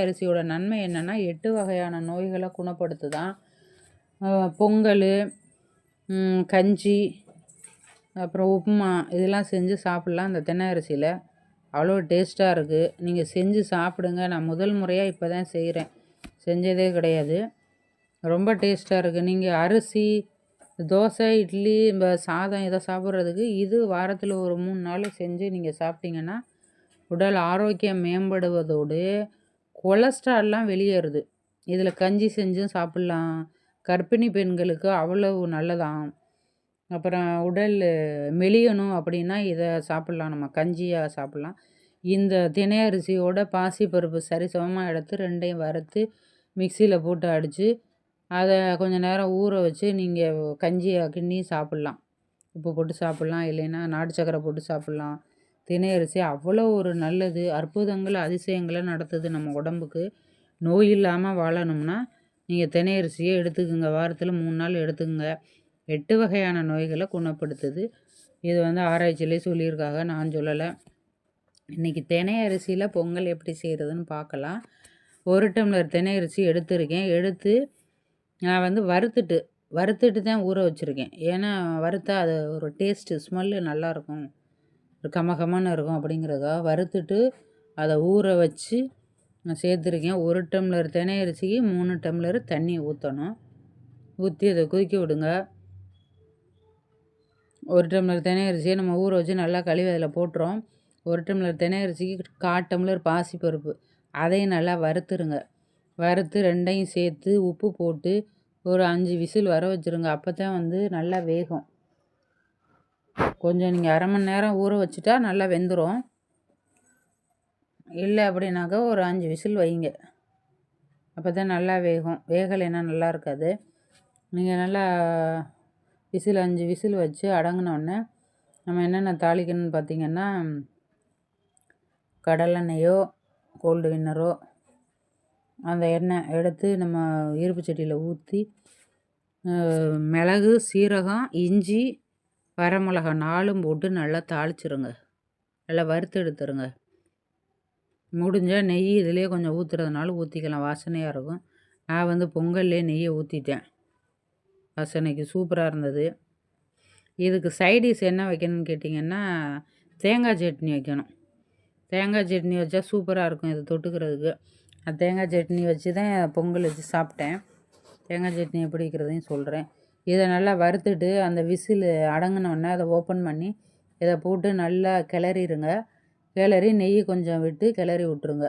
அரிசியோட நன்மை என்னென்னா எட்டு வகையான நோய்களை குணப்படுத்துதான் பொங்கல் கஞ்சி அப்புறம் உப்புமா இதெல்லாம் செஞ்சு சாப்பிட்லாம் அந்த தென்னை அரிசியில். அவ்வளோ டேஸ்ட்டாக இருக்குது நீங்கள் செஞ்சு சாப்பிடுங்க. நான் முதல் முறையாக இப்போ தான் செய்கிறேன் செஞ்சதே கிடையாது. ரொம்ப டேஸ்ட்டாக இருக்குது நீங்கள் அரிசி தோசை இட்லி இந்த சாதம் இதை சாப்பிட்றதுக்கு இது வாரத்தில் ஒரு மூணு நாள் செஞ்சு நீங்கள் சாப்பிட்டீங்கன்னா உடல் ஆரோக்கியம் மேம்படுவதோடு கொலஸ்ட்ரால்லாம் வெளியேறுது. இதில் கஞ்சி செஞ்சும் சாப்பிட்லாம். கர்ப்பிணி பெண்களுக்கு அவ்வளவு நல்லதாம். அப்புறம் உடல் மெலியணும் அப்படின்னா இதை சாப்பிட்லாம். நம்ம கஞ்சியாக சாப்பிட்லாம். இந்த தினை அரிசியோட பாசிப்பருப்பு சரிசமமாக எடுத்து ரெண்டையும் வறுத்து மிக்சியில் போட்டு அடித்து அதை கொஞ்சம் நேரம் ஊற வச்சு நீங்கள் கஞ்சியாக கிண்ணி சாப்பிட்லாம். உப்பு போட்டு சாப்பிட்லாம். இல்லைன்னா நாட்டு சக்கரை போட்டு சாப்பிட்லாம். தினை அரிசி அவ்வளோ ஒரு நல்லது. அற்புதங்கள் அதிசயங்களை நடத்துது நம்ம உடம்புக்கு. நோய் இல்லாமல் வாழணும்னா நீங்கள் தினை அரிசியை எடுத்துக்கோங்க. வாரத்தில் மூணு நாள் எடுத்துக்கோங்க. எட்டு வகையான நோய்களை குணப்படுத்துது. இது வந்து ஆராய்ச்சியிலே சொல்லியிருக்காங்க. நான் சொல்லலை. இன்றைக்கி தினை அரிசியில் பொங்கல் எப்படி செய்கிறதுன்னு பார்க்கலாம். ஒரு டம்ளர் தினை அரிசி எடுத்திருக்கேன். எடுத்து நான் வந்து வறுத்துட்டு வறுத்துட்டு தான் ஊற வச்சுருக்கேன். ஏன்னா வறுத்தா அது ஒரு டேஸ்ட்டு ஸ்மெல்லு நல்லாயிருக்கும் ஒரு கமகமான இருக்கும் அப்படிங்கிறதுக்காக வறுத்துட்டு அதை ஊற வச்சு நான் சேர்த்துருக்கேன். ஒரு டம்ளர் தினை அரிசிக்கு மூணு டம்ளர் தண்ணி ஊற்றணும் ஊற்றி அதை கொதிக்க விடுங்க. ஒரு டம்ளர் தினை அரிசியை நம்ம ஊற வச்சு நல்லா கழுவி அதில் போட்டுரும் ஒரு டம்ளர் தினை அரிசிக்கு கால் டம்ளர் பாசிப்பருப்பு. அதையும் நல்லா வறுத்துருங்க. வறுத்து ரெண்டையும் சேர்த்து உப்பு போட்டு ஒரு அஞ்சு விசில் வர வச்சுருங்க. அப்போ தான் வந்து நல்லா வேகும். கொஞ்சம் நீங்கள் அரை மணி நேரம் ஊற வச்சுட்டா நல்லா வெந்துடும் இல்லை அப்படின்னாக்கா ஒரு அஞ்சு விசில் வைங்க. அப்போ தான் நல்லா வேகும். வேகலைன்னா நல்லா இருக்காது. நீங்கள் நல்லா விசில் அஞ்சு விசில் வச்சு அடங்கினோடனே நம்ம என்னென்ன தாளிக்கணும்னு பார்த்திங்கன்னா கடலெண்ணெயோ கோல்டு வின்னரோ அந்த எண்ணெய் எடுத்து நம்ம இருப்பு சட்டியில் ஊற்றி மிளகு சீரகம் இஞ்சி வரமிளகா நாலும் போட்டு நல்லா தாளிச்சிருங்க. நல்லா வறுத்து எடுத்துருங்க. முடிஞ்சால் நெய் இதிலே கொஞ்சம் ஊற்றுறதுனால ஊற்றிக்கலாம் வாசனையாக இருக்கும். நான் வந்து பொங்கல்லே நெய்யை ஊற்றிட்டேன் வாசனைக்கு சூப்பராக இருந்தது. இதுக்கு சைடிஷ் என்ன வைக்கணும்னு கேட்டிங்கன்னா தேங்காய் சட்னி வைக்கணும். தேங்காய் சட்னி வச்சா சூப்பராக இருக்கும் இது தொட்டுக்கிறதுக்கு. தேங்காய் சட்னி வச்சு தான் பொங்கல் வச்சு சாப்பிட்டேன். தேங்காய் சட்னி எப்படி வைக்கிறதையும் சொல்கிறேன் இதை நல்லா வறுத்துட்டு அந்த விசில் அடங்கினோடனே அதை ஓப்பன் பண்ணி இதை போட்டு நல்லா கிளறிடுங்க கிளறி நெய் கொஞ்சம் விட்டு கிளறி விட்ருங்க